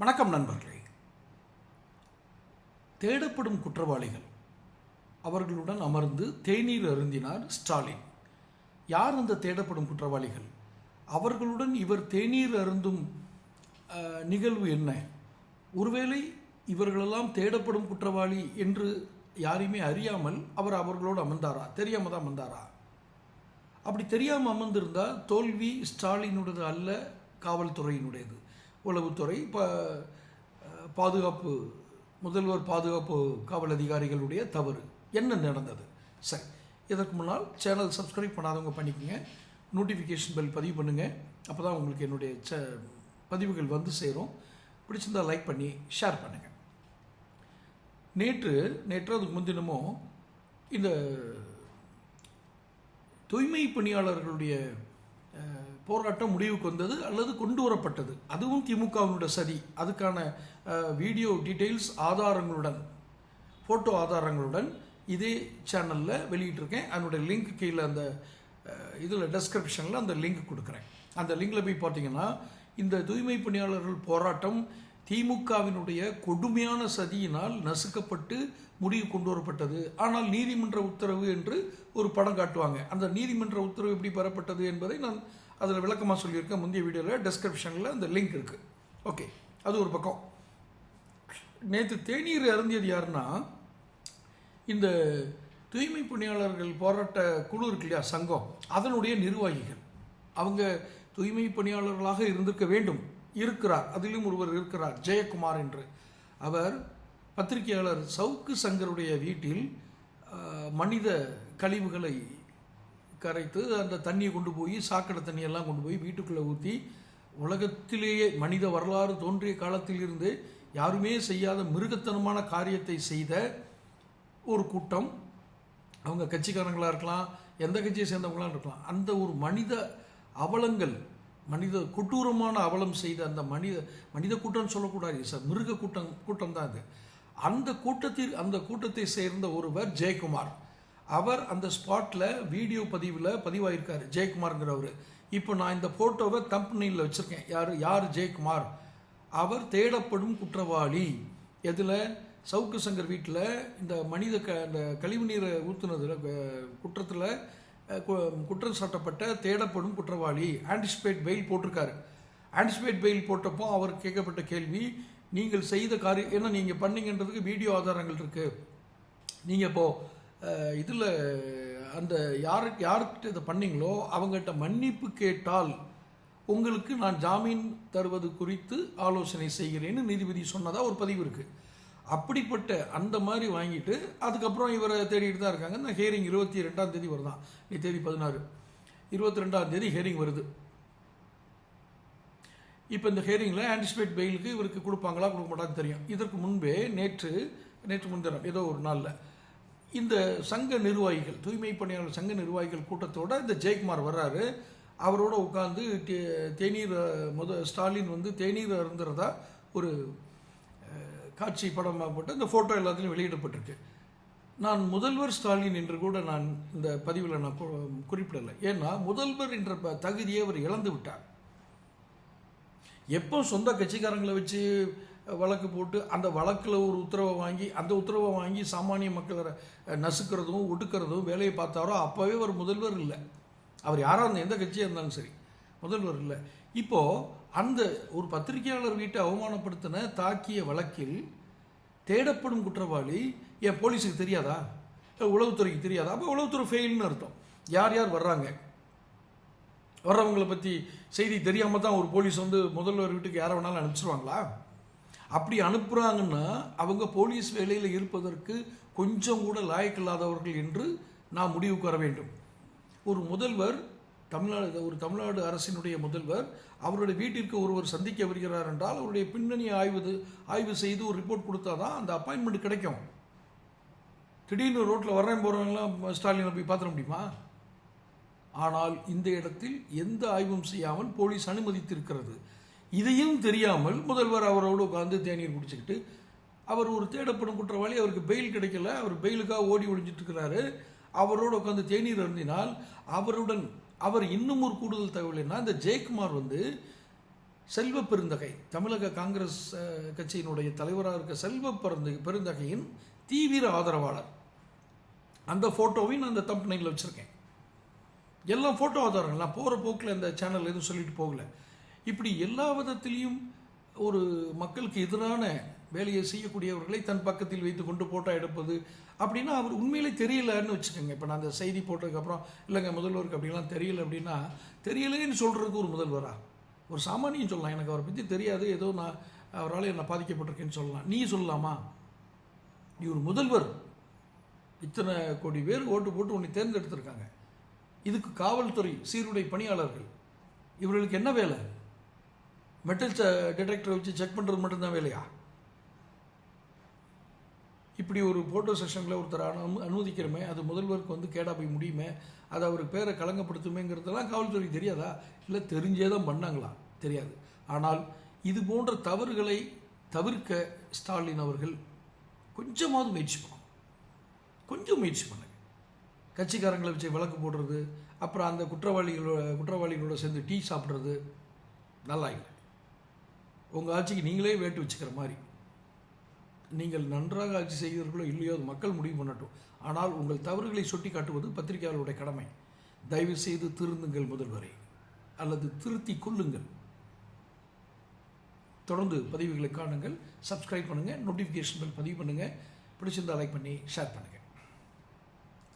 வணக்கம் நண்பர்களே. தேடப்படும் குற்றவாளிகள். அவர்களுடன் அமர்ந்து தேநீர் அருந்தினார் ஸ்டாலின். யார் அந்த தேடப்படும் குற்றவாளிகள்? அவர்களுடன் இவர் தேநீர் அருந்தும் நிகழ்வு என்ன? ஒருவேளை இவர்களெல்லாம் தேடப்படும் குற்றவாளி என்று யாரையுமே அறியாமல் அவர் அவர்களோடு அமர்ந்தாரா? தெரியாம தான் அமர்ந்தாரா? அப்படி தெரியாமல் அமர்ந்திருந்தால் தோல்வி ஸ்டாலினுடையது அல்ல காவல்துறையினுடையது. உளவுத்துறை இப்போ பாதுகாப்பு முதல்வர் பாதுகாப்பு காவல் அதிகாரிகளுடைய தவறு. என்ன நடந்தது? சரி இதற்கு முன்னால் சேனல் சப்ஸ்கிரைப் பண்ணாதவங்க பண்ணிக்கோங்க. நோட்டிஃபிகேஷன் பெல் பதிவு பண்ணுங்கள் அப்போ தான் உங்களுக்கு என்னுடைய ச பதிவுகள் வந்து சேரும். பிடிச்சிருந்தால் லைக் பண்ணி ஷேர் பண்ணுங்கள் நேற்று நேற்று அதுக்கு முன்தினமோ இந்த தூய்மை பணியாளர்களுடைய போராட்டம் முடிவுக்கு வந்தது அல்லது கொண்டு வரப்பட்டது. அதுவும் திமுகவினுடைய சதி. அதுக்கான வீடியோ டீட்டெயில்ஸ் ஆதாரங்களுடன் ஃபோட்டோ ஆதாரங்களுடன் இதே சேனலில் வெளியிட்டிருக்கேன். அதனுடைய லிங்க் கீழே அந்த இதில் டெஸ்கிரிப்ஷனில் அந்த லிங்க் கொடுக்குறேன். அந்த லிங்கில் போய் பார்த்தீங்கன்னா இந்த தூய்மை பணியாளர்கள் போராட்டம் திமுகவினுடைய கொடுமையான சதியினால் நசுக்கப்பட்டு முடிவு கொண்டு வரப்பட்டது. ஆனால் நீதிமன்ற உத்தரவு என்று ஒரு படம் காட்டுவாங்க. அந்த நீதிமன்ற உத்தரவு எப்படி பெறப்பட்டது என்பதை நான் அதில் விளக்கமாக சொல்லியிருக்கேன் முந்தைய வீடியோவில் டிஸ்கிரிப்ஷனில் அந்த லிங்க் இருக்குது ஓகே அது ஒரு பக்கம். நேற்று தேநீர் அருந்தியது யாருன்னா இந்த தூய்மை பணியாளர்கள் போராட்ட குழு இருக்கு இல்லையா சங்கம். அதனுடைய நிர்வாகிகள். அவங்க தூய்மை பணியாளர்களாக இருந்திருக்க வேண்டும். இருக்கிறார். அதிலும் ஒருவர் இருக்கிறார். ஜெயக்குமார் என்று. அவர் பத்திரிகையாளர் சவுக்கு சங்கருடைய வீட்டில் மனித கழிவுகளை கரைத்து அந்த தண்ணியை கொண்டு போய் சாக்கடை தண்ணியெல்லாம் கொண்டு போய் வீட்டுக்குள்ளே ஊற்றி உலகத்திலேயே மனித வரலாறு தோன்றிய காலத்திலிருந்து யாருமே செய்யாத மிருகத்தனமான காரியத்தை செய்த ஒரு கூட்டம். அவங்க கட்சிக்காரங்களாக இருக்கலாம் எந்த கட்சியை சேர்ந்தவங்களாம் இருக்கலாம். அந்த ஒரு மனித அவலங்கள் மனித கொட்டூரமான அவலம் செய்த அந்த மனித மனித கூட்டம்னு சொல்லக்கூடாது. சார் மிருக கூட்டம் கூட்டம் தான் அது. அந்த கூட்டத்தில் அந்த கூட்டத்தை சேர்ந்த ஒருவர் ஜெயக்குமார். அவர் அந்த ஸ்பாட்டில் வீடியோ பதிவில் பதிவாயிருக்காரு ஜெயக்குமார்ங்கிறவர். இப்போ நான் இந்த ஃபோட்டோவை தம்பனியில் வச்சுருக்கேன். யார்? யார்? ஜெயக்குமார். அவர் தேடப்படும் குற்றவாளி. எதில்? சவுக்கு சங்கர் வீட்டில் இந்த மனித க இந்த கழிவுநீரை ஊற்றுனதில் குற்றத்தில் குற்றம் சாட்டப்பட்ட தேடப்படும் குற்றவாளி. ஆன்டிசிபேட் பெயில் போட்டிருக்காரு. ஆன்டிசிபேட் பெயில் போட்டப்போ அவர் கேட்கப்பட்ட கேள்வி நீங்கள் செய்த காரியம் ஏன்னா நீங்கள் பண்ணீங்கன்றதுக்கு வீடியோ ஆதாரங்கள் இருக்குது நீங்கள் இப்போது இதில் அந்த யாருக்கு யாருக்கிட்ட இதை பண்ணீங்களோ அவங்ககிட்ட மன்னிப்பு கேட்டால் உங்களுக்கு நான் ஜாமீன் தருவது குறித்து ஆலோசனை செய்கிறேன்னு நீதிபதி சொன்னதாக ஒரு பதிவு இருக்குது அப்படிப்பட்ட அந்த மாதிரி வாங்கிட்டு அதுக்கப்புறம் இவரை தேடிட்டு தான் இருக்காங்க. இந்த ஹியரிங் இருபத்தி ரெண்டாம் தேதி வருதான். நீ தேதி பதினாறு. இருபத்தி ரெண்டாம் தேதி ஹியரிங் வருது. இப்போ இந்த ஹியரிங்கில் ஆன்டிசிபேட் பெயிலுக்கு இவருக்கு கொடுப்பாங்களா கொடுக்க மாட்டான்னு தெரியும். இதற்கு முன்பே நேற்று நேற்று முன்தினம் ஏதோ ஒரு நாளில் இந்த சங்க நிர்வாகிகள் தூய்மை பணியாளர் சங்க நிர்வாகிகள் கூட்டத்தோட இந்த ஜெயக்குமார் வர்றாரு. அவரோட உட்காந்து தே- தேநீர் முத ஸ்டாலின் வந்து தேநீர் அருந்துறதா ஒரு காட்சி படமாக போட்டு இந்த ஃபோட்டோ எல்லாத்துலையும் வெளியிடப்பட்டிருக்கு. நான் முதல்வர் ஸ்டாலின் என்று கூட நான் இந்த பதிவில் நான் குறிப்பிடலை. ஏன்னா முதல்வர் என்ற ப- தகுதியை அவர் இழந்து விட்டார். எப்போ சொந்த கட்சிக்காரங்களை வச்சு வழக்கு போட்டு அந்த வழக்கில் ஒரு உத்தரவை வாங்கி அந்த உத்தரவை வாங்கி சாமானிய மக்களை நசுக்கிறதும் ஒடுக்கிறதும் வேலையை பார்த்தாரோ அப்போவே அவர் முதல்வர் இல்லை. அவர் யாராக இருந்தால் எந்த கட்சியாக இருந்தாலும் சரி முதல்வர் இல்லை. இப்போது அந்த ஒரு பத்திரிகையாளர் வீட்டை அவமானப்படுத்தின தாக்கிய வழக்கில் தேடப்படும் குற்றவாளி என் போலீஸுக்கு தெரியாதா? உளவுத்துறைக்கு தெரியாதா? அப்போ உளவுத்துறை ஃபெயில்னு அர்த்தம். யார் யார் வர்றாங்க? வர்றவங்களை பற்றி செய்தி தெரியாமல் தான் ஒரு போலீஸ் வந்து முதல்வர் வீட்டுக்கு யாரை வேணாலும் அனுப்பிச்சிருவாங்களா? அப்படி அனுப்புகிறாங்கன்னா அவங்க போலீஸ் வேலையில் இருப்பதற்கு கொஞ்சம் கூட லாயக்கில்லாதவர்கள் என்று நான் முடிவுக்கு வர வேண்டும். ஒரு முதல்வர் தமிழ்நாடு ஒரு தமிழ்நாடு அரசினுடைய முதல்வர் அவருடைய வீட்டிற்கு ஒருவர் சந்திக்க வருகிறார் என்றால் அவருடைய பின்னணி ஆய்வு ஆய்வு செய்து ஒரு ரிப்போர்ட் கொடுத்தா தான் அந்த அப்பாயின்மெண்ட் கிடைக்கும். திடீர்னு ரோட்டில் வர்றேன் போகிறவங்களாம் ஸ்டாலினை போய் பார்த்துட முடியுமா? ஆனால் இந்த இடத்தில் எந்த ஆய்வும் செய்யாமல் போலீஸ் அனுமதித்திருக்கிறது. இதையும் தெரியாமல் முதல்வர் அவரோடு உட்காந்து தேநீர் குடிச்சுக்கிட்டு அவர் ஒரு தேடப்படும் குற்றவாளி அவருக்கு பெயில் கிடைக்கல அவர் பெயிலுக்காக ஓடி ஒழிஞ்சிட்ருக்கிறாரு அவரோடு உட்காந்து தேநீர் அருந்தினால் அவருடன் அவர் இன்னும் ஒரு கூடுதல் தகவல் என்ன? இந்த ஜெயக்குமார் வந்து செல்வ பெருந்தகை தமிழக காங்கிரஸ் கட்சியினுடைய தலைவராக இருக்க செல்வ பெருந்த பெருந்தகையின் தீவிர ஆதரவாளர். அந்த ஃபோட்டோவையும் நான் அந்த தம்பனையில் வச்சுருக்கேன். எல்லாம் ஃபோட்டோ ஆதாரங்கள். நான் போகிற போக்கில் இந்த சேனல் எதுவும் சொல்லிட்டு போகல. இப்படி எல்லா விதத்திலையும் ஒரு மக்களுக்கு எதிரான வேலையை செய்யக்கூடியவர்களை தன் பக்கத்தில் வைத்து கொண்டு போட்டோ எடுப்பது அப்படின்னா அவர் உண்மையிலே தெரியலன்னு வச்சுக்கோங்க. இப்போ நான் அந்த செய்தி போட்டதுக்கப்புறம் இல்லைங்க முதல்வருக்கு அப்படிலாம் தெரியல அப்படின்னா தெரியலன்னு சொல்கிறதுக்கு ஒரு முதல்வரா? ஒரு சாமானியம் சொல்லலாம். எனக்கு அவரை பற்றி தெரியாது. ஏதோ நான் அவரால் என்னை பாதிக்கப்பட்டிருக்கேன்னு சொல்லலாம். நீ சொல்லலாமா? நீ ஒரு முதல்வர். இத்தனை கோடி பேர் ஓட்டு போட்டு உன்னை தேர்ந்தெடுத்திருக்காங்க. இதுக்கு காவல்துறை சீருடை பணியாளர்கள். இவர்களுக்கு என்ன வேலை? மெட்டல் டிடெக்டரை வச்சு செக் பண்ணுறது மட்டும்தான் வேலையா? இப்படி ஒரு ஃபோட்டோ செஷனில் ஒருத்தர் அனு அனுமதிக்கிறோமே அது முதல்வருக்கு வந்து கேடா போய் முடியுமே அது அவர் பேரை களங்கப்படுத்துமேங்கிறதெல்லாம் காவல்துறை தெரியாதா? இல்லை தெரிஞ்சே தான் பண்ணாங்களா? தெரியாது. ஆனால் இது போன்ற தவறுகளை தவிர்க்க ஸ்டாலின் அவர்கள் கொஞ்சமாவது முயற்சி பண்ணும் கொஞ்சம் முயற்சி பண்ணுங்க. கட்சிக்காரங்களை வச்சு விளக்கு போடுறது அப்புறம் அந்த குற்றவாளிகளோட குற்றவாளிகளோட சேர்ந்து டீ சாப்பிட்றது நல்லா இல்லை. உங்கள் ஆட்சிக்கு நீங்களே வேட்டு வச்சுக்கிற மாதிரி. நீங்கள் நன்றாக ஆட்சி செய்கிறீர்களோ இல்லையோ அது மக்கள் முடிவு பண்ணட்டும். ஆனால் உங்கள் தவறுகளை சுட்டி காட்டுவது பத்திரிகையாளருடைய கடமை. தயவு செய்து திருந்துங்கள் முதல்வரை. அல்லது திருத்தி கொள்ளுங்கள் தொடர்ந்து பதிவுகளை காணுங்கள். சப்ஸ்கிரைப் பண்ணுங்கள் நோட்டிஃபிகேஷன் பெல் பதிவு பண்ணுங்கள் பிடிச்சிருந்தால் லைக் பண்ணி ஷேர் பண்ணுங்கள்